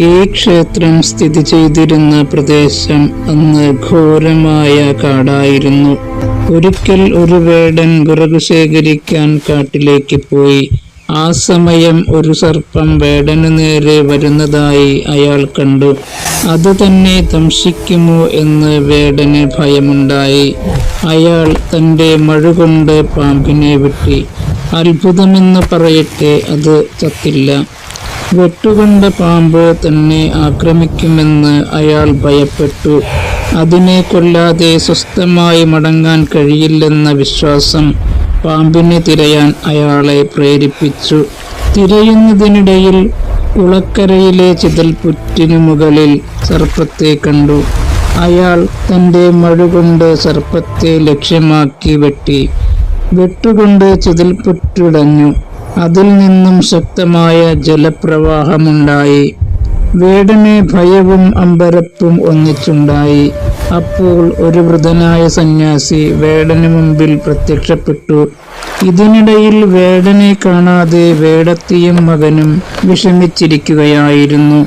ഈ ക്ഷേത്രം സ്ഥിതി ചെയ്തിരുന്ന പ്രദേശം അന്ന് ഘോരമായ കാടായിരുന്നു. ഒരിക്കൽ ഒരു വേടൻ വിറക് ശേഖരിക്കാൻ കാട്ടിലേക്ക് പോയി. ആ സമയം ഒരു സർപ്പം വേടന് നേരെ വരുന്നതായി അയാൾ കണ്ടു. അത് തന്നെ ദംശിക്കുമോ എന്ന് വേടന് ഭയമുണ്ടായി. അയാൾ തന്റെ മഴുകൊണ്ട് പാമ്പിനെ വെട്ടി. അത്ഭുതമെന്ന് പറയട്ടെ അത് ചത്തില്ല. വെട്ടുകൊണ്ട പാമ്പ് തന്നെ ആക്രമിക്കുമെന്ന് അയാൾ ഭയപ്പെട്ടു. അതിനെ കൊല്ലാതെ സ്വസ്ഥമായി മടങ്ങാൻ കഴിയില്ലെന്ന വിശ്വാസം പാമ്പിനെ തിരയാൻ അയാളെ പ്രേരിപ്പിച്ചു. തിരയുന്നതിനിടയിൽ കുളക്കരയിലെ ചിതൽപുറ്റിനു മുകളിൽ സർപ്പത്തെ കണ്ടു. അയാൾ തന്റെ മഴുകൊണ്ട് സർപ്പത്തെ ലക്ഷ്യമാക്കി വെട്ടി. വെട്ടുകൊണ്ട് ചിതൽപുറ്റിടഞ്ഞു അതിൽ നിന്നും ശക്തമായ ജലപ്രവാഹമുണ്ടായി. വേടനെ ഭയവും അമ്പരപ്പും ഒന്നിച്ചുണ്ടായി. അപ്പോൾ ഒരു വൃതനായ സന്യാസി വേടന് മുമ്പിൽ പ്രത്യക്ഷപ്പെട്ടു. ഇതിനിടയിൽ വേടനെ കാണാതെ വേടത്തിയും മകനും വിഷമിച്ചിരിക്കുകയായിരുന്നു.